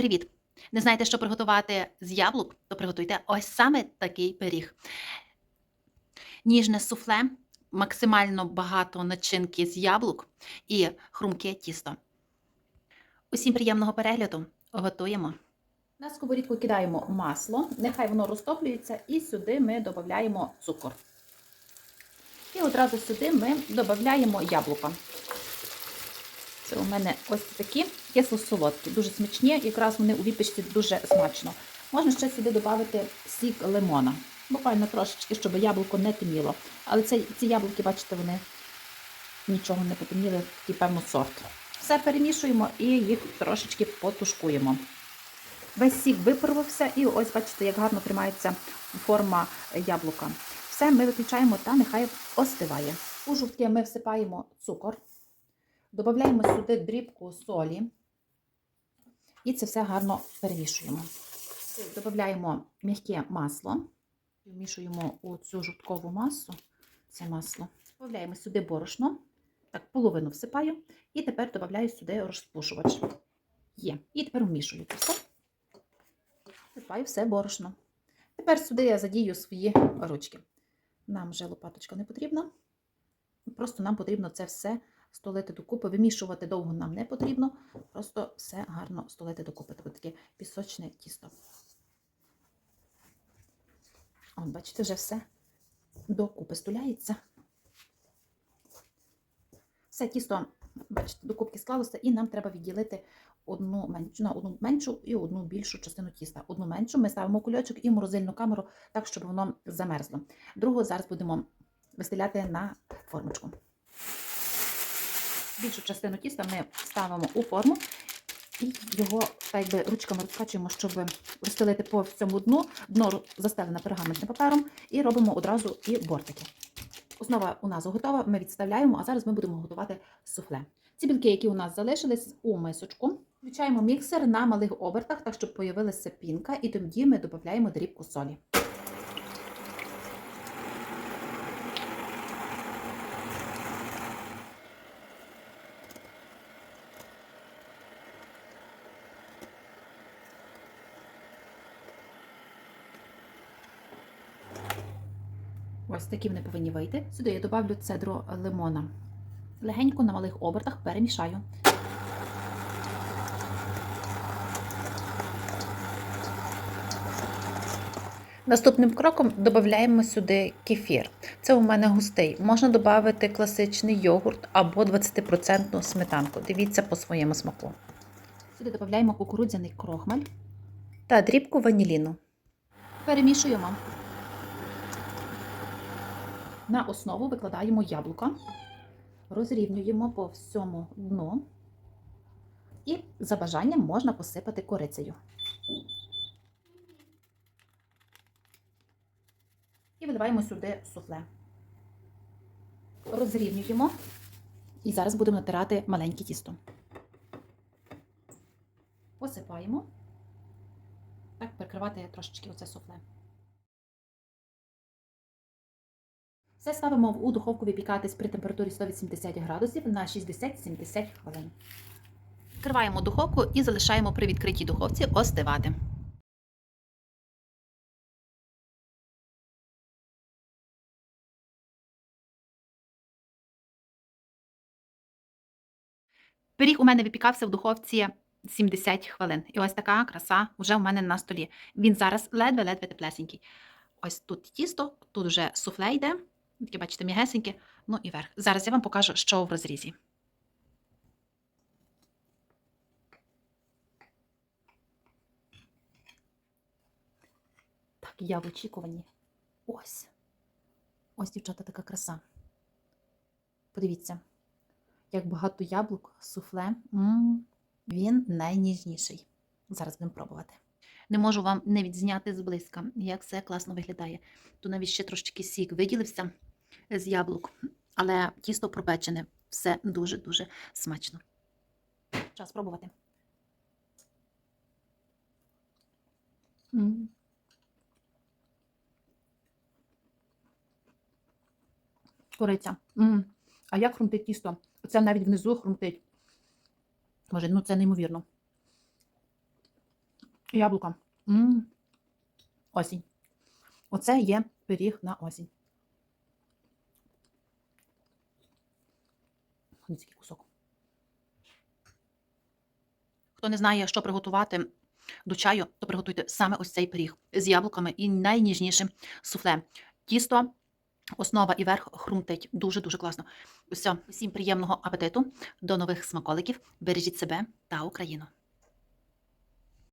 привіт! Не знаєте, що приготувати з яблук, то приготуйте ось саме такий пиріг. Ніжне суфле, максимально багато начинки з яблук і хрумке тісто. Усім приємного перегляду. Готуємо. На сковорідку кидаємо масло, нехай воно розтоплюється, і сюди ми додаємо цукор. І одразу сюди ми додаємо яблука. Це у мене ось такі кисло-солодкі, дуже смачні, якраз вони у випічці дуже смачно. Можна ще сюди додати сік лимона. Буквально трошечки, щоб яблуко не теміло. Але це, ці яблуки, бачите, вони нічого не потемніли, такий певно сорт. Все перемішуємо і їх трошечки потушкуємо. Весь сік випарувався, і ось бачите, як гарно тримається форма яблука. Все ми виключаємо та нехай остиває. У жовтки ми всипаємо цукор, додаємо сюди дрібку солі і це все гарно перемішуємо. Додаємо м'яке масло, вмішуємо у цю жовткову масу, це масло. Додаємо сюди борошно, так, половину всипаю, і тепер додаю сюди розпушувач. Є. І тепер вмішую це все. Всипаю все борошно. Тепер сюди я задію свої ручки. Нам вже лопаточка не потрібна. Просто нам потрібно це все столити докупи. Вимішувати довго нам не потрібно. Просто все гарно столити докупи. Тобто таке пісочне тісто. От, бачите, вже все докупи стуляється. Все тісто, бачите, докупки склалося, і нам треба відділити одну меншу, на одну меншу і одну більшу частину тіста. Одну меншу ми ставимо кульочок і морозильну камеру так, щоб воно замерзло. Другу зараз будемо вистеляти на формочку. Більшу частину тіста ми ставимо у форму і його так якби ручками розкачуємо, щоб розстелити по всьому дну. Дно застелене пергаментним папером, і робимо одразу і бортики. Основа у нас готова, ми відставляємо, а зараз ми будемо готувати суфле. Ці білки, які у нас залишились у мисочку, включаємо міксер на малих обертах, так щоб появилася пінка, і тоді ми додаємо дрібку солі. Ось такі вони повинні вийти. Сюди я додавлю цедру лимона. Легенько на малих обертах перемішаю. Наступним кроком додаємо сюди кефір. Це у мене густий. Можна додати класичний йогурт або 20% сметанку. Дивіться по своєму смаку. Сюди додаємо кукурудзяний крохмаль. Та дрібку ваніліну. Перемішуємо. На основу викладаємо яблука, розрівнюємо по всьому дну і за бажанням можна посипати корицею. І виливаємо сюди суфле. Розрівнюємо і зараз будемо натирати маленьке тісто. Посипаємо. Так, перекривати трошечки оце суфле. Все ставимо у духовку випікатись при температурі 180 градусів на 60-70 хвилин. Відкриваємо духовку і залишаємо при відкритій духовці остивати. Пиріг у мене випікався в духовці 70 хвилин. І ось така краса вже у мене на столі. Він зараз ледве-ледве теплесенький. Ось тут тісто, тут вже суфле йде. Таке, бачите, м'ягесеньке, ну і верх. Зараз я вам покажу, що в розрізі. Так, я в очікуванні. Ось. Ось, дівчата, така краса. Подивіться, як багато яблук, суфле. М, Він найніжніший. Зараз будемо пробувати. Не можу вам не відзняти зблизька, як все класно виглядає. Тут навіть ще трошечки сік виділився з яблук, але тісто пропечене. Все дуже-дуже смачно. Час пробувати. М. Кориця. М. А як хрумтить тісто? Оце навіть внизу хрумтить. Боже, ну це неймовірно. Яблука. м Осінь. Оце є пиріг на осінь. Ось кусок. Хто не знає, що приготувати до чаю, то приготуйте саме ось цей пиріг з яблуками і найніжнішим суфле. Тісто, основа і верх хрумтить. Дуже-дуже класно. Все, всім приємного апетиту, до нових смаколиків. Бережіть себе та Україну.